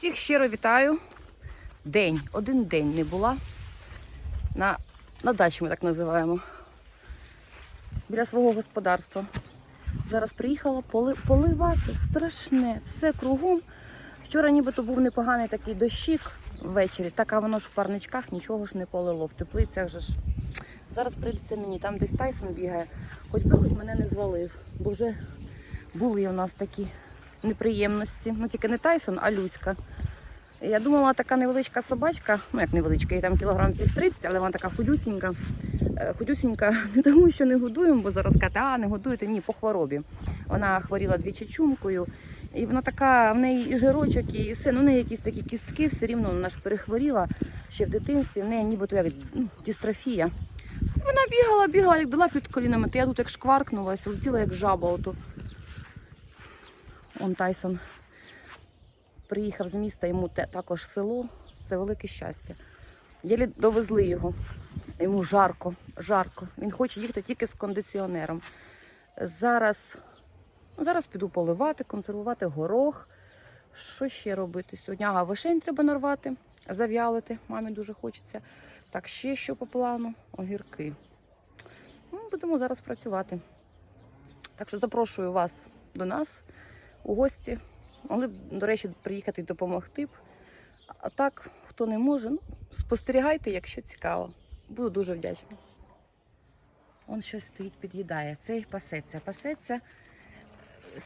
Всіх щиро вітаю. День, один день не була. На, на дачі ми так називаємо. Біля свого господарства. Зараз приїхала поли, поливати. Страшне, все кругом. Вчора нібито був непоганий такий дощик ввечері, так а воно ж в парничках нічого ж не полило, в теплицях же ж. Зараз прийдеться мені, там десь Тайсон бігає, хоч би хоч мене не звалив, бо вже були у нас такі неприємності. Ну тільки не Тайсон, а Люська. Я думала, така невеличка собачка, ну як невеличка, їй там кілограм під 30, але вона така худюсінька. Е, Худюсінька не тому, що не годуємо, бо зараз кажуть, а не годуєте, ні, по хворобі. Вона хворіла двічі чумкою. І вона така, в неї і жирочок, і все, ну в неї якісь такі кістки, все рівно вона ж перехворіла ще в дитинстві, в неї нібито як ну, дистрофія. Вона бігала, бігала, як дала під колінами, то я тут як шкваркнулася, летіла як жаба ото. Он Тайсон приїхав з міста, йому також село. Це велике щастя. Єлі довезли його. Йому жарко, жарко. Він хоче їхати тільки з кондиціонером. Зараз, ну, зараз піду поливати, консервувати горох. Що ще робити сьогодні? Ага, вишень треба нарвати, зав'ялити. Мамі дуже хочеться. Так, ще що по плану? Огірки. Ну, будемо зараз працювати. Так що запрошую вас до нас у гості. Могли б, до речі, приїхати і допомогти б. А так, хто не може, ну, спостерігайте, якщо цікаво. Буду дуже вдячна. Он щось стоїть, під'їдає. Цей пасеться. Пасеться.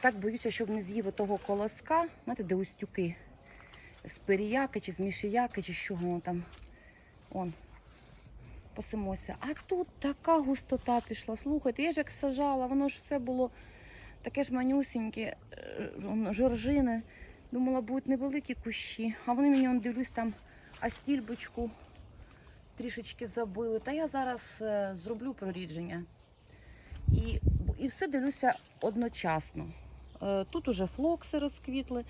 Так боюся, щоб не з'їв того колоска, знаєте, де устюки з періяки чи з мішияки, чи з чого воно там. Он. Пасемося. А тут така густота пішла. Слухайте, я ж як сажала, воно ж все було таке ж манюсіньке, е, жоржини. Думала, будуть невеликі кущі, а вони мені он дивлюсь там астільбочку трішечки забили. Та я зараз е, зроблю прорідження. І, і все дивлюся одночасно. Е, тут уже флокси розквітли,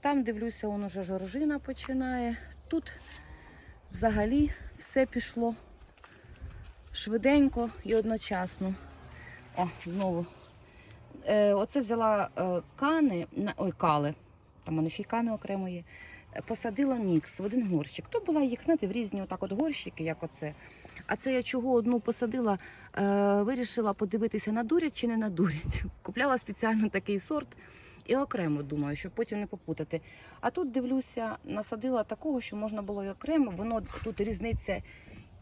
там дивлюся, он уже жоржина починає. Тут взагалі все пішло швиденько і одночасно. О, знову. Е, оце взяла е, кани, ой, кали, там мене ще й кани окремо є. Е, Посадила мікс в один горщик. То була їх, знаєте, в різні отак от горщики, як оце. А це я чого одну посадила, е, вирішила подивитися, надурять чи не надурять. Купляла спеціально такий сорт і окремо думаю, щоб потім не попутати. А тут дивлюся, насадила такого, що можна було і окремо. Воно тут різниця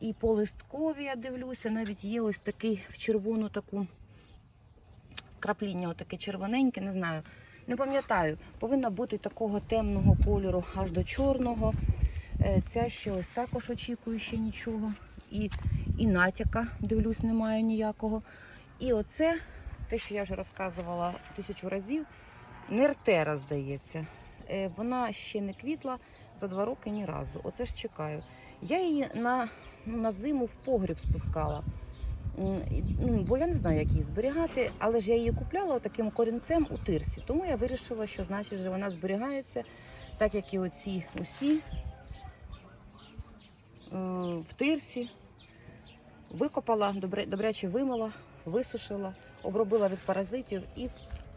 і по листкові, я дивлюся, навіть є ось такий в червону таку крапління, отаке червоненьке, не знаю. Не пам'ятаю, повинна бути такого темного кольору аж до чорного. Е, Ця ще ось також очікую ще нічого. І, і натяка, дивлюсь, немає ніякого. І оце, те, що я вже розказувала тисячу разів, нертера, здається. Е, Вона ще не квітла за два роки ні разу. Оце ж чекаю. Я її на, ну, на зиму в погріб спускала. Ну, бо я не знаю, як її зберігати, але ж я її купляла таким корінцем у тирсі. Тому я вирішила, що значить же вона зберігається, так як і оці усі е, в тирсі. Викопала, добряче вимила, висушила, обробила від паразитів і,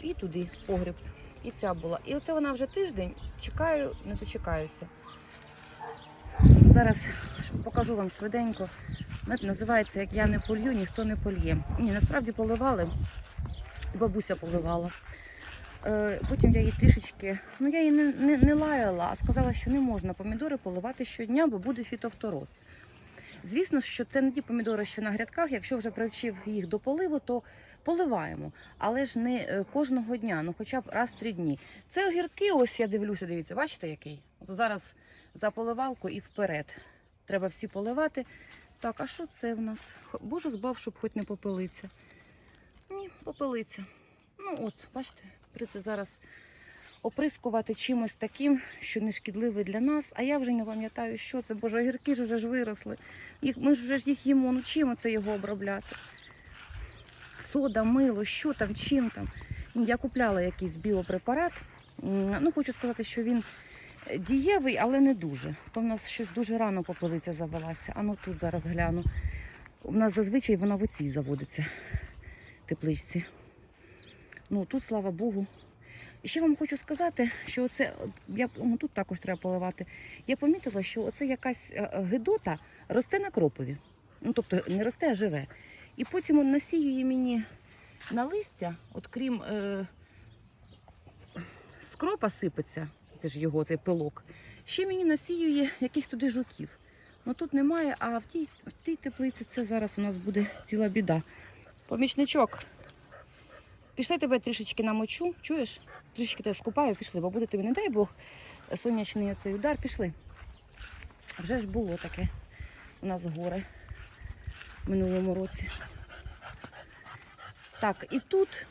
і туди, в погріб. І ця була. І оце вона вже тиждень. Чекаю, не дочекаюся. Зараз покажу вам швиденько. Знаєте, називається Як я не полью, ніхто не польє. Ні, насправді поливали. Бабуся поливала. Е, потім я її трішечки, ну я її не, не, не лаяла, а сказала, що не можна помідори поливати щодня, бо буде фітофтороз. Звісно, що це не ті помідори, що на грядках. Якщо вже привчив їх до поливу, то поливаємо. Але ж не е, кожного дня, ну хоча б раз в три дні. Це огірки, ось я дивлюся, дивіться, бачите який? От зараз за поливалку і вперед. Треба всі поливати. Так, а що це в нас? Боже, збав, щоб хоч не попелиться. Ні, попелиться. Ну от, бачите, прийти зараз оприскувати чимось таким, що не шкідливе для нас. А я вже не пам'ятаю, що це. Боже, огірки ж вже ж виросли. Їх, ми ж вже ж їх їмо. Ну чим це його обробляти? Сода, мило, що там, чим там. Я купляла якийсь біопрепарат. Ну, хочу сказати, що він дієвий, але не дуже. То в нас щось дуже рано попелиця завелася. А ну тут зараз гляну. У нас зазвичай вона в оцій заводиться тепличці. Ну тут, слава Богу, І ще вам хочу сказати, що це я ну, тут також треба поливати. Я помітила, що оце якась е, е, гидота росте на кропові. Ну тобто не росте, а живе. І потім насіює мені на листя, от крім е, скропа сипеться, це ж його цей пилок. Ще мені насіює якихось туди жуків. Ну тут немає, а в тій, в тій теплиці це зараз у нас буде ціла біда. Помічничок. Пішли тебе трішечки намочу, чуєш? Трішечки тебе скупаю, пішли, бо буде тобі, не дай Бог, сонячний оцей удар, пішли. Вже ж було таке у нас горе в минулому році. Так, і тут,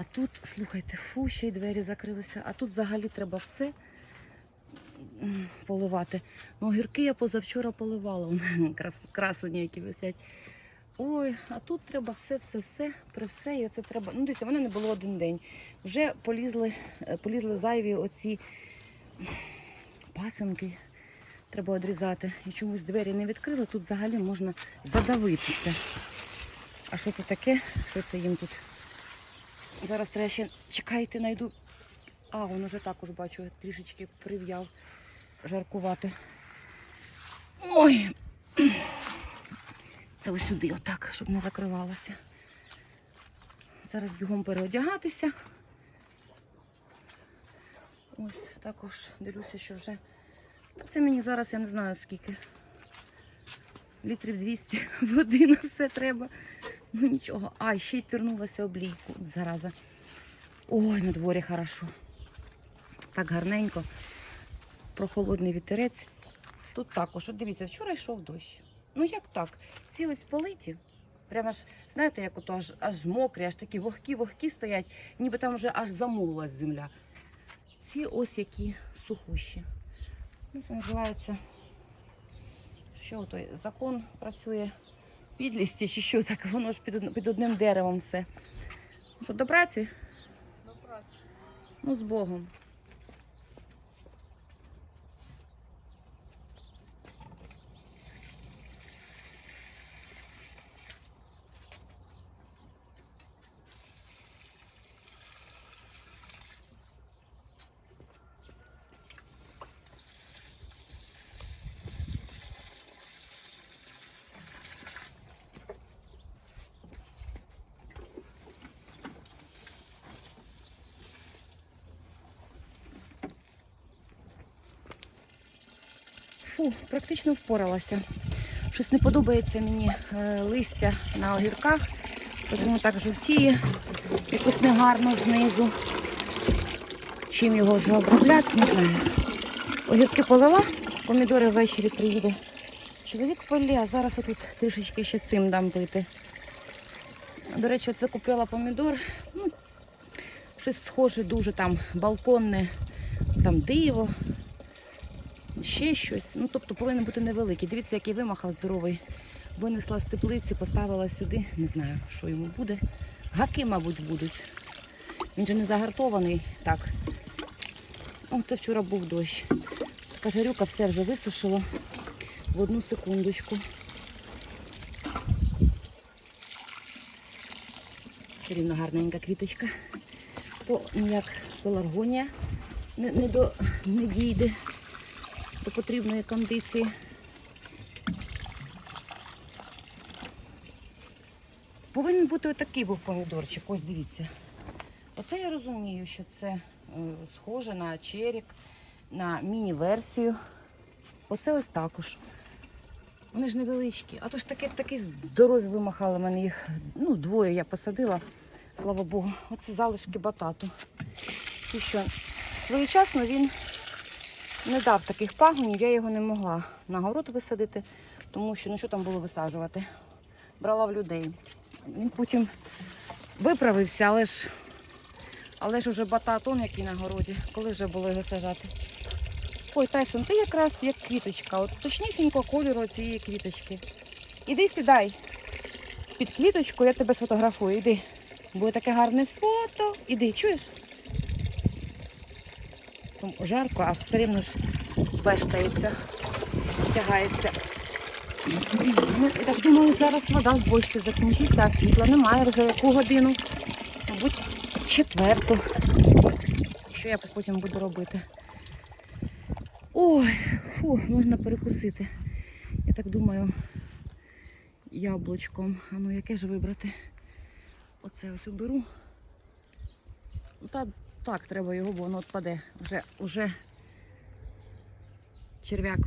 а тут, слухайте, фу, ще й двері закрилися, а тут взагалі треба все поливати. Ну, огірки я позавчора поливала, Вон, крас, красуні, які висять. Ой, а тут треба все, все, все, і оце треба. Ну, дивіться, воно не було один день. Вже полізли, е, полізли зайві оці пасенки. Треба відрізати. І чомусь двері не відкрили, тут взагалі можна задавитися. А що це таке? Що це їм тут? Зараз треба ще чекайте, знайду. А, воно вже також бачу, трішечки прив'яв жаркувати. Ой! Це ось сюди, отак, щоб не закривалося. Зараз бігом переодягатися. Ось також дивлюся, що вже. Це мені зараз я не знаю скільки. Літрів 200 води на все треба. Ну нічого. А, ще й тернулася облійку. Зараза. Ой, на дворі хорошо. Так гарненько. Прохолодний вітерець. Тут також. От дивіться, вчора йшов дощ. Ну як так? Ці ось политі. Прямо ж, знаєте, як ото аж, аж мокрі, аж такі вогкі-вогкі стоять, ніби там вже аж замулилась земля. Ці ось які сухущі. Ну, Це називається. Що той закон працює підлісті чи що так, воно ж під, під одним деревом все. Що, до праці? До праці. Ну, з Богом. Фу, практично впоралася. Щось не подобається мені е, листя на огірках. Воно так жовтіє, якось негарно знизу. Чим його вже обробляти, не знаю. Огірки полила, помідори ввечері приїде. Чоловік полє, а зараз отут трішечки ще цим дам пити. До речі, оце купила помідор. Ну, щось схоже дуже там балконне, там диво, ще щось. Ну, тобто повинен бути невеликий. Дивіться, який вимахав здоровий. Винесла з теплиці, поставила сюди. Не знаю, що йому буде. Гаки, мабуть, будуть. Він же не загартований. Так. О, це вчора був дощ. Така жарюка все вже висушила в одну секундочку. Рівно гарненька квіточка. То ніяк пеларгонія не, не, до, не дійде до потрібної кондиції. Повинен бути отакий був помідорчик, ось дивіться. Оце я розумію, що це е, схоже на черік, на міні-версію. Оце ось також. Вони ж невеличкі. А то ж таке, такі здорові вимахали мене їх. Ну, двоє я посадила, слава Богу. Оце залишки батату. І що своєчасно він не дав таких пагонів, я його не могла на город висадити, тому що ну що там було висаджувати. Брала в людей. Він потім виправився, але ж але ж уже бататон, який на городі, коли вже було його сажати. Ой, Тайсон, ти якраз як квіточка, от точнісінько кольору цієї квіточки. Іди сідай під квіточку, я тебе сфотографую. Іди. Буде таке гарне фото. Іди, чуєш? Жарко, а все рівно ж вештається, втягається. Ну, я так думаю, зараз вода в бочці закінчиться, а світла немає вже яку годину. Мабуть, четверту. Що я потім буду робити? Ой, фу, можна перекусити. Я так думаю, яблучком. А ну яке ж вибрати? Оце ось оберу. Та так, треба його, бо воно відпаде. Вже, вже черв'як.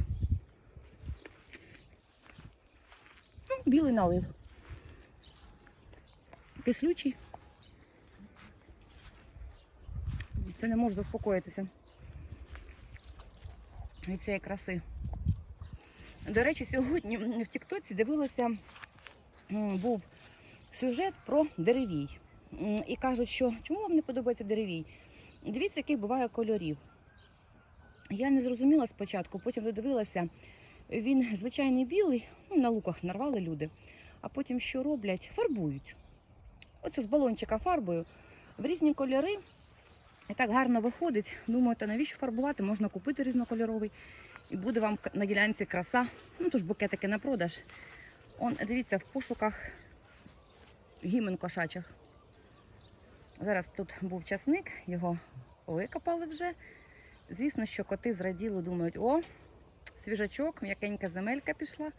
Ну, білий налив. Кислючий. Це не можу заспокоїтися. Від цієї краси. До речі, сьогодні в Тіктоці дивилася, був сюжет про деревій. І кажуть, що чому вам не подобається деревій? Дивіться, яких буває кольорів. Я не зрозуміла спочатку, потім додивилася. Він звичайний білий, ну, на луках нарвали люди, а потім що роблять? Фарбують. Оце з балончика фарбою в різні кольори. І так гарно виходить. Думаю, та навіщо фарбувати? Можна купити різнокольоровий. І буде вам на ділянці краса. Ну, тож букетики на продаж. Он, дивіться, в пошуках гімен кошачих. Зараз тут був часник, його викопали вже. Звісно, що коти зраділи, думають, о, свіжачок, м'якенька земелька пішла.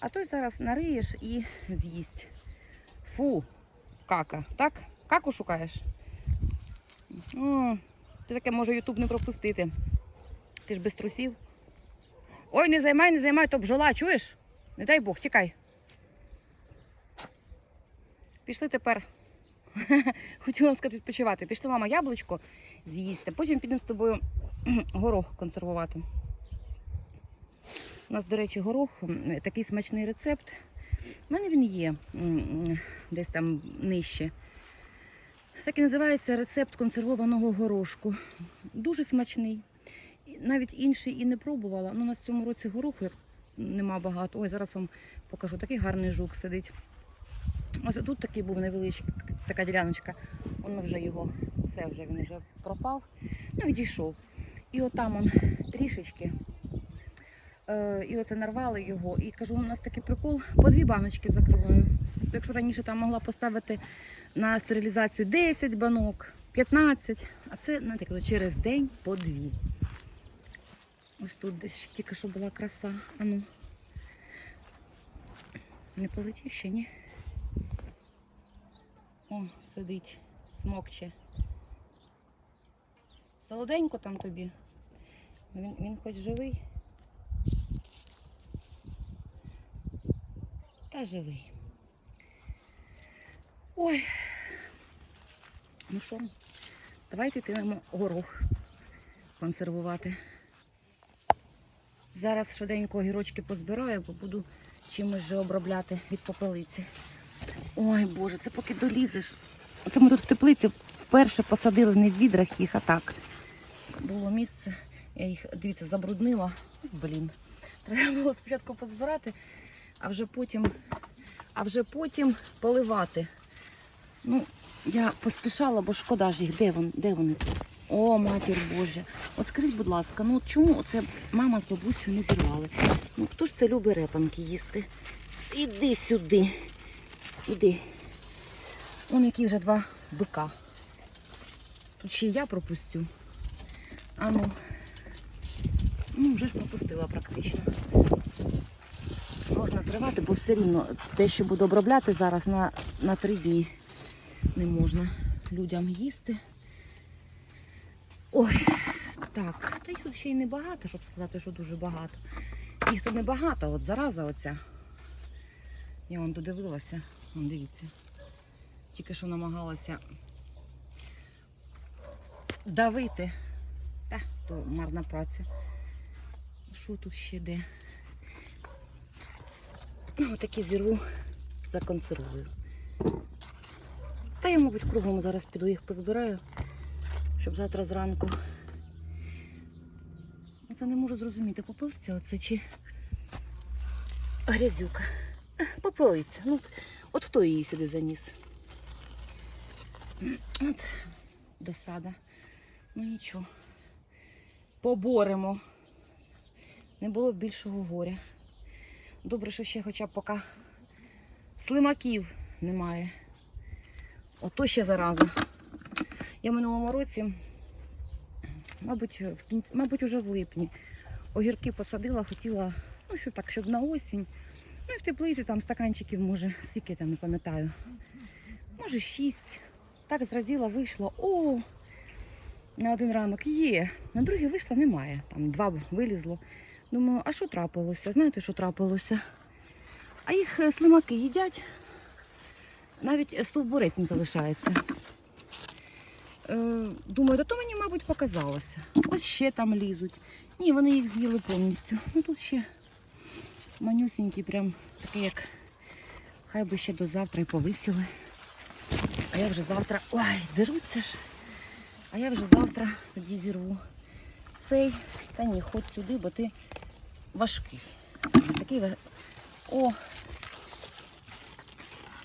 А той зараз нариєш і з'їсть. Фу, кака. Так? Каку шукаєш? О, ти таке може Ютуб не пропустити. Ти ж без трусів. Ой, не займай, не займай, то бджола, чуєш? Не дай Бог, тікай. Пішли тепер. Хотіла сказати відпочивати. Пішли, мама, яблучко з'їсти. Потім підемо з тобою горох консервувати. У нас, до речі, горох такий смачний рецепт. У мене він є десь там нижче. Так і називається рецепт консервованого горошку. Дуже смачний. Навіть інший і не пробувала. Ну, у нас в цьому році гороху нема багато. Ой, зараз вам покажу. Такий гарний жук сидить. Ось тут такий був невеличкий, така діляночка. Воно вже його, все вже він вже пропав. Ну, відійшов. І отам он трішечки. Е, і оце нарвали його. І кажу, у нас такий прикол, по дві баночки закриваю. Якщо раніше там могла поставити на стерилізацію 10 банок, 15, а це знаєте, коли через день по дві. Ось тут десь тільки що була краса. Ану. Не полетів ще, ні? О, сидить, смокче. Солоденько там тобі. Він, він хоч живий. Та живий. Ой. Ну що, давайте йтимемо горох консервувати. Зараз швиденько огірочки позбираю, бо буду чимось же обробляти від попелиці. Ой, Боже, це поки долізеш. Оце ми тут в теплиці вперше посадили не в відрах їх, а так. Було місце. Я їх, дивіться, забруднила. Блін. Треба було спочатку позбирати, а вже потім, а вже потім поливати. Ну, я поспішала, бо шкода ж їх. Де вони? Де вони? О, матір Боже. От скажіть, будь ласка, ну чому оце мама з бабусею не зірвали? Ну хто ж це любить репанки їсти? Іди сюди. Іди. Вон які вже два бика. Тут ще я пропустю. А ну. Ну, вже ж пропустила практично. Можна зривати, бо все рівно те, що буду обробляти зараз на, на три дні не можна людям їсти. Ой, так, та їх тут ще й не багато, щоб сказати, що дуже багато. Їх тут не багато, от зараза оця. Я вон додивилася, дивіться. Тільки що намагалася давити. Та, то марна праця. Що тут ще де? Ну, такі зірву, законсервую. Та я, мабуть, кругом зараз піду їх позбираю, щоб завтра зранку. Це не можу зрозуміти, попелиця оце чи грязюка. Попелиця. Ну, от, хто її сюди заніс? От досада. Ну нічого. Поборемо. Не було більшого горя. Добре, що ще хоча б поки слимаків немає. Ото ще зараза. Я минулому році, мабуть, в кінці, мабуть, уже в липні, огірки посадила, хотіла, ну, щоб так, щоб на осінь. Ну і в теплиці там стаканчиків, може, скільки я там не пам'ятаю. Може, шість. Так зраділа, вийшла. О! На один ранок є. На другий вийшла, немає. Там два вилізло. Думаю, а що трапилося? Знаєте, що трапилося? А їх е, слимаки їдять, навіть е, стовбурець не залишається. Е, думаю, да то мені, мабуть, показалося. Ось ще там лізуть. Ні, вони їх з'їли повністю. Ну тут ще манюсінькі, прям такі, як хай би ще до завтра і повисіли. А я вже завтра. Ой, деруться ж. А я вже завтра тоді зірву цей. Та ні, ходь сюди, бо ти важкий. Такий ва- О!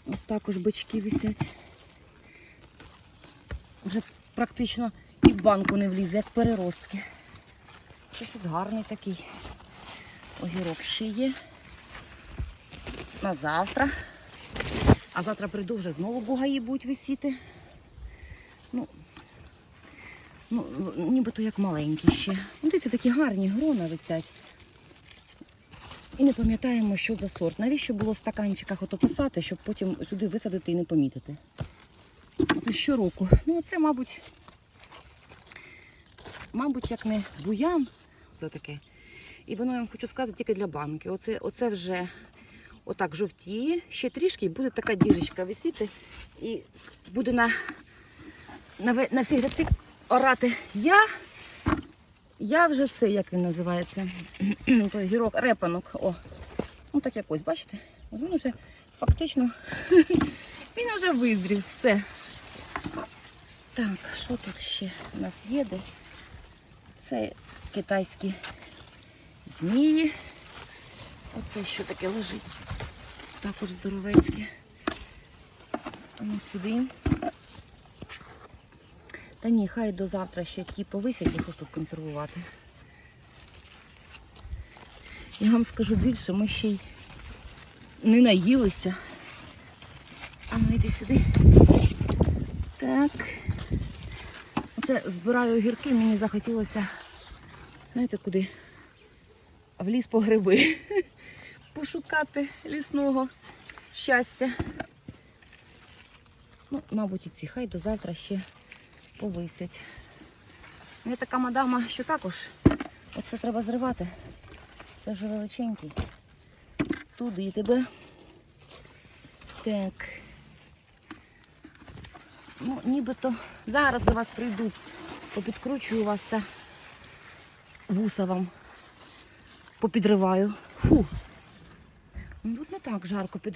Ось також бички висять. Вже практично і в банку не влізе, як переростки. Щось гарний такий. Огірок ще є. На завтра. А завтра прийду вже знову бугаї будуть висіти. Ну, ну, нібито як маленькі ще. Ну, дивіться, такі гарні грона висять. І не пам'ятаємо, що за сорт. Навіщо було в стаканчиках ото писати, щоб потім сюди висадити і не помітити. Це щороку. Ну, це, мабуть, мабуть, як не буян, це таке. І воно я вам хочу сказати тільки для банки. Оце, оце вже отак жовтіє, ще трішки і буде така діжечка висіти. І буде на, на, на всі грядки орати я. Я вже це, як він називається, той гірок, репанок. О, ну так якось, бачите? От він вже фактично він вже визрів, все. Так, що тут ще у нас є? Де? Це китайські змії. Оце що таке лежить. Також здоровецьке. Ну, сюди. Та ні, хай до завтра ще ті повисять, хочу тут консервувати. Я вам скажу більше, ми ще й не наїлися. А ну йди сюди. Так. Оце збираю огірки, мені захотілося, знаєте куди? Ліс по гриби. Пошукати лісного щастя. Ну, мабуть, і ці хай до завтра ще повисять. Я така мадама, що також оце треба зривати. Це вже величенький. Туди тебе. Так. Ну, нібито зараз до вас прийду, попідкручую вас та вуса вам попідриваю. Фу. Ну, Тут не так жарко під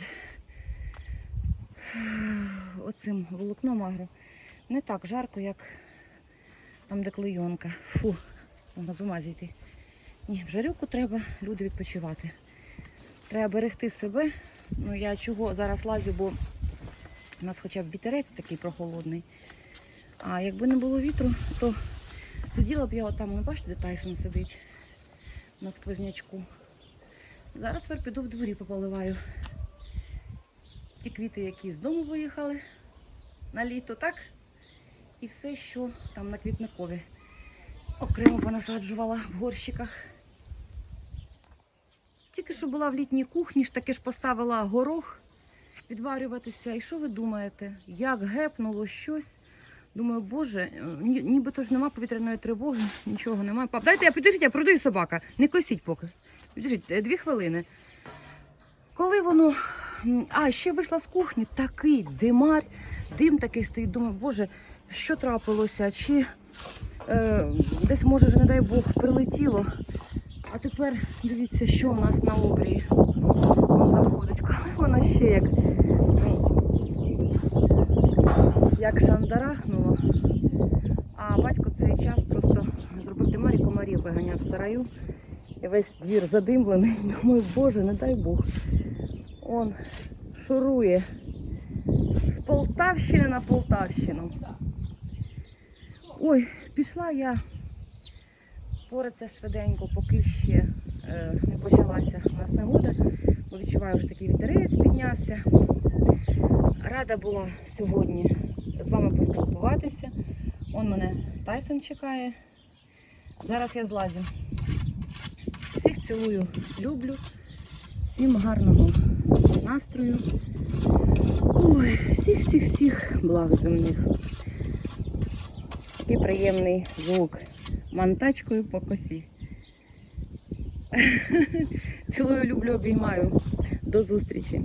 оцим волокном агро. Не так жарко, як там, де клейонка. Фу, можна з ума зійти. Ні, в жарюку треба люди відпочивати. Треба берегти себе. Ну я чого зараз лазю, бо у нас хоча б вітерець такий прохолодний. А якби не було вітру, то сиділа б я отам, ну бачите, де Тайсон сидить на сквознячку. Зараз тепер піду в дворі пополиваю. Ті квіти, які з дому виїхали на літо, так? І все, що там на квітникові. Окремо понасаджувала в горщиках. Тільки що була в літній кухні, ж таки ж поставила горох відварюватися. І що ви думаєте? Як гепнуло щось? Думаю, боже, ні, нібито ж нема повітряної тривоги, нічого немає. Пап, дайте я підождіть, я продаю собака. Не косіть поки. Підождіть, е, дві хвилини. Коли воно. А, ще вийшла з кухні, такий димар, дим такий стоїть. Думаю, боже, що трапилося? Чи е, десь, може, вже, не дай Бог, прилетіло. А тепер дивіться, що у нас на обрії Воно заходить. Коли воно ще як, як шандарахнуло. А батько цей час просто зробив димар комарів виганяв в сараю. І весь двір задимлений. Думаю, боже, не дай Бог. Он шурує з Полтавщини на Полтавщину. Ой, пішла я поратися швиденько, поки ще е, не почалася у нас негода, бо відчуваю, що такий вітерець піднявся. Рада була сьогодні з вами поспілкуватися. Он мене Тайсон чекає. Зараз я злазю. Всіх цілую, люблю. Всім гарного настрою. Ой, всіх, всіх, всіх благ земних. Такий приємний звук. Монтачкою по косі. Цілую, люблю, обіймаю. До зустрічі.